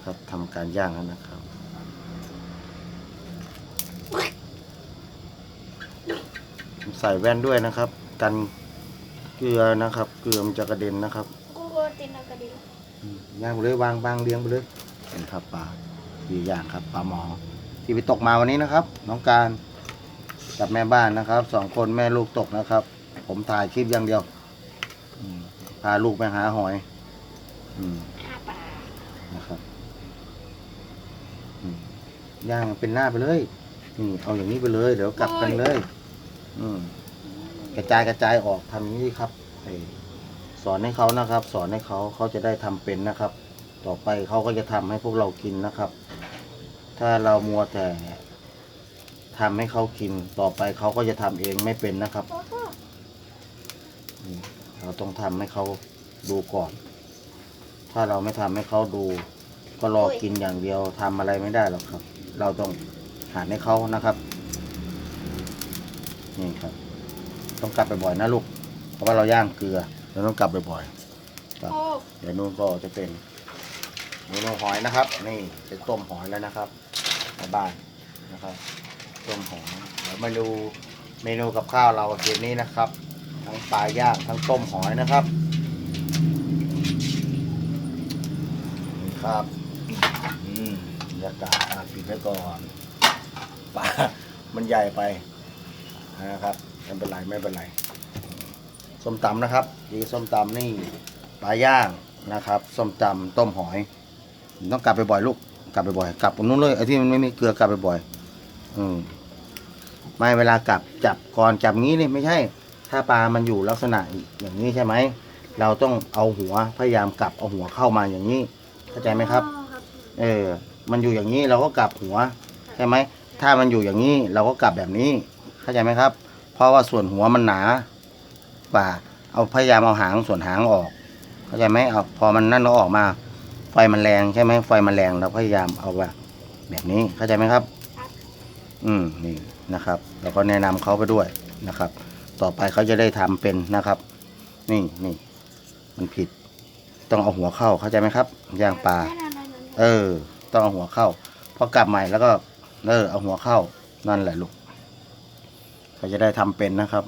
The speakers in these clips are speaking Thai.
นะครับทำการย่างแล้วนะครับใส่แว่นด้วยนะครับ กันเกลือนะครับ เกลือมันจะกระเด็นนะครับกูก็ตินกระดิ่งอืมย่างไปเลยวางบางเรียงไปเลยเป็นครับปลาดีอย่างครับปลาหมอ ที่ไปตกมาวันนี้นะครับ น้องการกับแม่บ้านนะครับสองคนแม่ลูกตกนะครับ ผมถ่ายคลิปอย่างเดียวอืมพาลูกไปหาหอย อืมห้าปลานะครับอืม ย่างเป็นหน้าไปเลย นี่เอาอย่างนี้ไปเลย เดี๋ยวกลับกันเลย อืมกระจายกระจายออกทำอย่างนี้ครับไอ้สอนให้เขานะครับ สอนให้เขาเขาจะได้ทำเป็นนะครับ ต่อไปเขาก็จะทำให้พวกเรากินนะครับ ถ้าเรามัวแต่ทำให้เขากิน ต่อไปเขาก็จะทำเองไม่เป็นนะครับโอ้โหอืมเราต้องทำให้เขาดูก่อน ถ้าเราไม่ทำให้เขาดู ก็รอกินอย่างเดียวทำอะไรไม่ได้หรอกครับ เราต้องหาให้เขานะครับ นี่ครับ ต้องกลับบ่อยๆนะลูก เพราะว่าเราย่างเกลือ เราต้องกลับบ่อยๆครับโอ้เดี๋ยวนู่นก็จะเป็นเมนูหอยนะครับ นี่เป็นต้มหอยแล้วนะครับในบ้านนะครับ ต้มหอยเดี๋ยวมาดูเมนูกับข้าวเราเย็นนี้นะครับ ทั้งปลาย่างทั้งต้มหอยนะครับนี่ครับ อืมบรร ยากาศอะปิดไว้ก่อนปลามันใหญ่ไปนะครับไม่เป็นไรไม่เป็นไรส้มตำนะครับดีส้มตำนี่ปลาย่างนะครับส้มตำต้มหอย ต้องกลับไปบ่อยลูกกลับไปบ่อยกลับตรงนู้นเลยไอ้ที่มันไม่มีเกลือกลับไปบ่อย อืมไม่เวลากลับจับก่อนจับงี้นี่ไม่ใช่ ถ้าปลามันอยู่ลักษณะอย่างนี้ใช่ไหมเราต้องเอาหัวพยายามกลับเอาหัวเข้ามาอย่างนี้ เข้าใจไหมครับอ๋อครับเออ มันอยู่อย่างนี้เราก็กลับหัวใช่ไหมถ้ามันอยู่อย่างนี้เราก็กลับแบบนี้เข้าใจไหมครับ เพราะว่าส่วนหัวมันหนากว่า เอาพยายามเอาหางส่วนหางออก เข้าใจไหมเอาพอมันนั่นเราออกมา ไฟมันแรงใช่ไหมไฟมันแรงเราพยายามเอาแบบแบบนี้เข้าใจไหมครับ อืมนี่นะครับแล้วก็แนะนำเขาไปด้วยนะครับ ต่อไปเขาจะได้ทำเป็นนะครับ นี่นี่มันผิด ต้องเอาหัวเข้าเข้าใจไหมครับย่างปลาได้ๆๆๆเออ ต้องเอาหัวเข้าพอกลับใหม่แล้วก็เออเอาหัวเข้านั่นแหละลูกเขาจะได้ทำเป็นนะครับ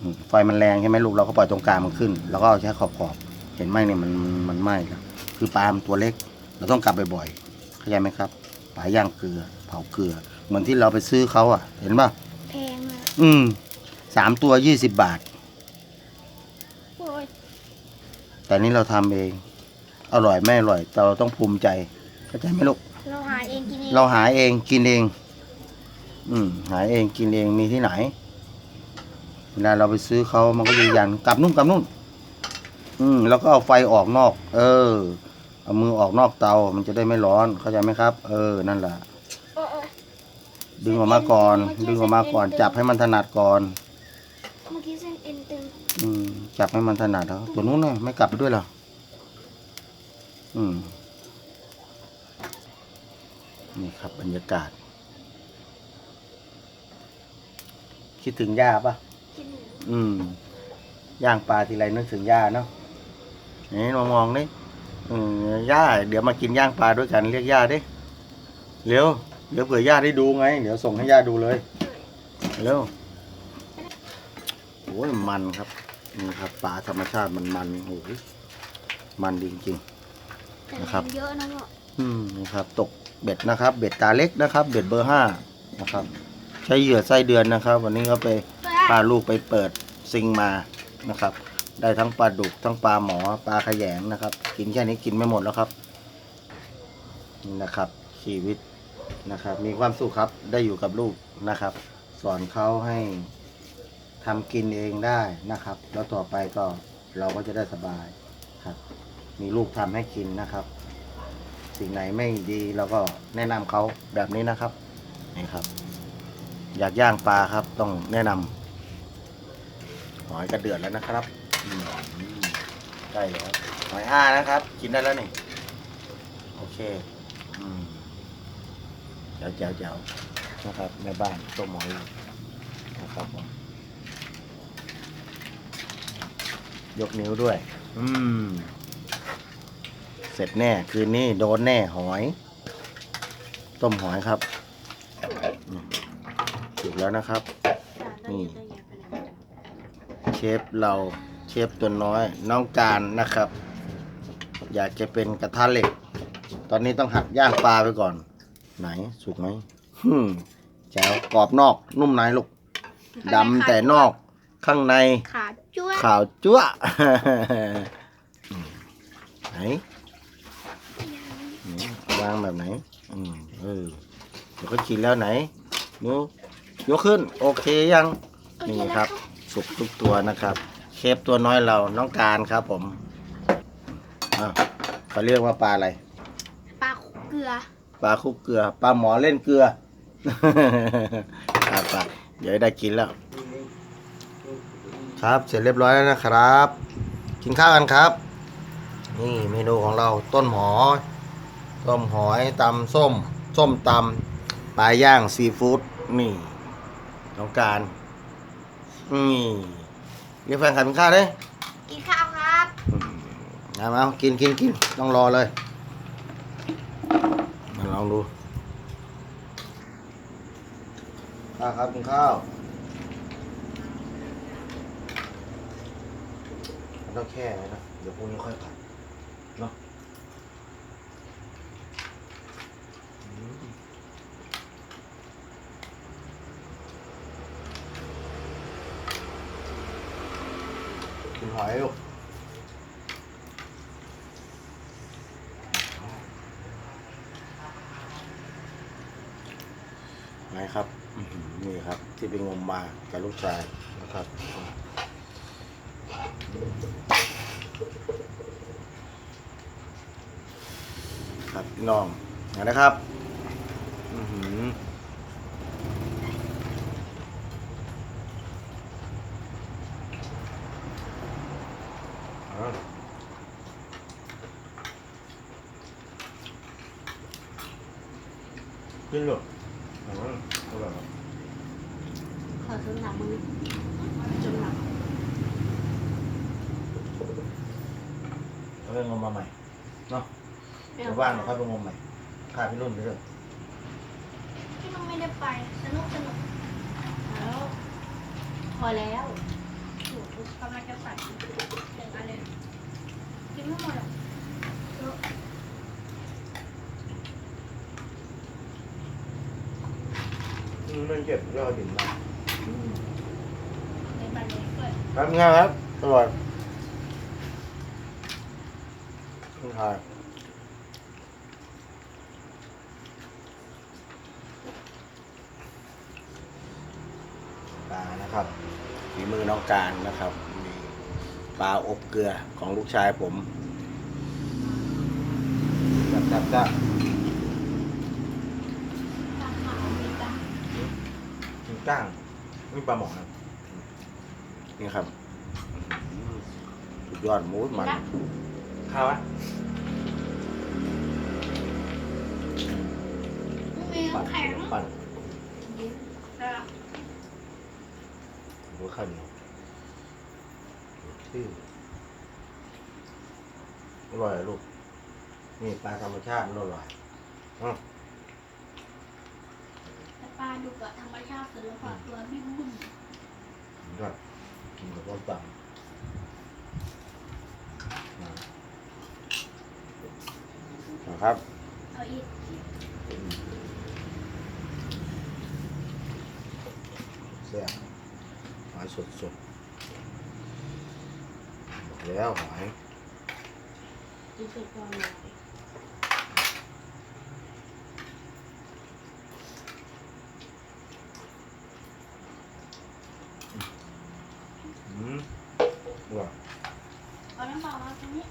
อืมไฟมันแรงใช่ไหมลูกเราก็ปล่อยตรงกลางมันขึ้น แล้วก็เอาแค่ขอบขอบๆเห็นไหมเนี่ยมันมันมันไหม้แล้วคือปลามันตัวเล็ก เราต้องกลับบ่อยๆเข้าใจไหมครับปลาย่างเกลือ เผาเกลือ เหมือนที่เราไปซื้อเขาอะ เห็นป่ะแพงเลยอืมสามตัวยี่สิบบาทโอ้ยแต่นี่เราทำเอง อร่อยไม่อร่อยแต่เราต้องภูมิใจเข้าใจไหมลูก เราหาเองกินเองเราหาเองกินเอง อืม หาเองกินเองมีที่ไหน เวลาเราไปซื้อเขามันก็จะยันกลับนู่นกลับนู่น อืม แล้วก็เอาไฟออกนอก เออ เอามือออกนอกเตา มันจะได้ไม่ร้อน เข้าใจไหมครับ เออ นั่นแหละโอ้ยดึงออกมาก่อน ดึงออกมาก่อน จับให้มันถนัดก่อน เมื่อกี้เส้นเอ็นตึง อืม จับให้มันถนัดแล้วตัวนู้นน่ะไม่กลับไปด้วยเหรอ อืม นี่ครับบรรยากาศ คิดถึงย่าปะกินอืม ย่างปลาทีไรนึกถึงย่าเนาะนี่มองมองนี่อืมย่า เดี๋ยวมากินย่างปลาด้วยกันเรียกย่าดิ เร็ว เดี๋ยวเผื่อย่าได้ดูไง เดี๋ยวส่งให้ย่าดูเลย เร็วโอ้ยมันครับนี่ครับปลาธรรมชาติมันมันโอ้ยมันดีจริงแต่ นะครับ เยอะนะพ่อๆอืมนี่ครับ ตกเบ็ดนะครับ เบ็ดตาเล็กนะครับ เบ็ดเบอร์ห้านะครับ ใช้เหยื่อไส้เดือนนะครับ วันนี้ก็ไปพาลูกไปเปิดซิงมานะครับ ได้ทั้งปลาดุกทั้งปลาหมอปลาขยงนะครับ กินแค่นี้กินไม่หมดแล้วครับนี่นะครับ ชีวิตนะครับ มีความสุขครับได้อยู่กับลูกนะครับ สอนเขาให้ทำกินเองได้นะครับ แล้วต่อไปก็เราก็จะได้สบายครับ มีลูกทำให้กินนะครับ สิ่งไหนไม่ดีเราก็แนะนำเขาแบบนี้นะครับนี่ครับ อยากย่างปลาครับ ต้องแนะนำหอยกระเดือดแล้วนะครับใกล้แล้วหอยอ้านะครับ กินได้แล้วนี่โอเคอืมเจ๋วเจ๋วเจ๋วนะครับในบ้านต้มหอยนะครับผมยกนิ้วด้วย อืม ร็จแน่ คืนนี้โดนแน่หอย ต้มหอยครับอืมสุกแล้วนะครับ นี่ เชฟเราเชฟตัวน้อยน้องการนะครับ อยากจะเป็นกระทะเหล็ก ตอนนี้ต้องหัดย่างปลาไปก่อน ไหนสุกไหมฮึมแจ๋วกรอบนอก นุ่มในลูกดำแต่นอกข้างใน ขาจ้วขาวจั๊วะอืมไหนอืมวางแบบไหน อืมเออเดี๋ยวเขาชินแล้วไหนนิ้วยกขึ้น โอเคยัง นี่ครับ สุกทุกตัวนะครับเชฟตัวน้อยเราน้องการครับผมอ้าวเขาเรียกว่าปลาอะไร ปลาเกลือ ปลาคุกเกลือ ปลาหมอเล่นเกลือ ครับไปเดี๋ยวได้กินแล้ว ครับ เสร็จเรียบร้อยแล้วนะครับ กินข้าวกันครับ นี่เมนูของเราต้นหอ ต้มหอยตำส้ม ส้มตำปลาย่างซีฟู้ดนี่น้องการนี่เรียกแฟนขับกินข้าวเลยกินข้าวครับเอามากินกินกินต้องรอเลยมาลองดูข้าวครับกินข้าวมันต้องแค่ไว้นะเดี๋ยวพรุ่งนี้ค่อยผัดเนาะอืมกินห อยลูกนะครับนี่ครับ ที่ไปงมมากับลูกชายนะครับครับพี่น้องนะครับ อื้อหือเอากินเลย อ๋ออร่อยครับขอสมหนักมือจมหนักเอาไปงมมาใหม่เนาะเดี๋ยวว่างเราค่อยไปงมใหม่พาพี่นุ่นไปด้วยที่มันไม่ได้ไป สนุกสนุกแล้วพอแล้วหนูกำลังจะใส่เด็กอะไรกินไม่หมดหรอก มมันเจ็บยอดดิ่งมาในบันเล็กด้วยครับง่ายครับอร่อยขึ้นทายปลานะครับฝีมือน้องการนะครับมีปลาอบเกลือของลูกชายผมจับจับจับ ปลาขาวมีปลา กินก้างนี่ปลาหมอนะนี่ครับสุดยอดหมูมันข้าวอะมีปั่นน้ำแข็งปั่นแล้วหมูข้าวเหนียวชื่ออร่อยอะลูกนี่ปลาธรรมชาติมันอร่อยอืม แต่ปลาดุกอะธรรมชาติสุดแล้วพอตัวบิ้มบุ้มสุดยอดกินกับต้มตำอ่านะครับเอาอีกแซ่บหอยสดสดบอกแล้วหอยที่สุดพอแล้ว อืมว้าว เอาน้ำเปล่ามาตรงนี้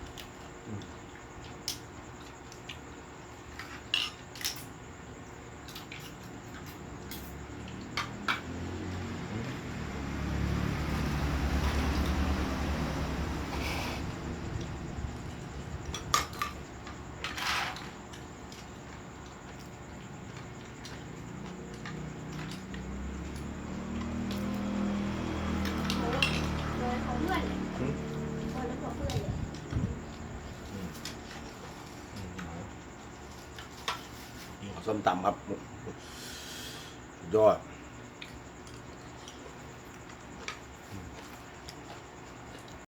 อ ส้มตำครับยอด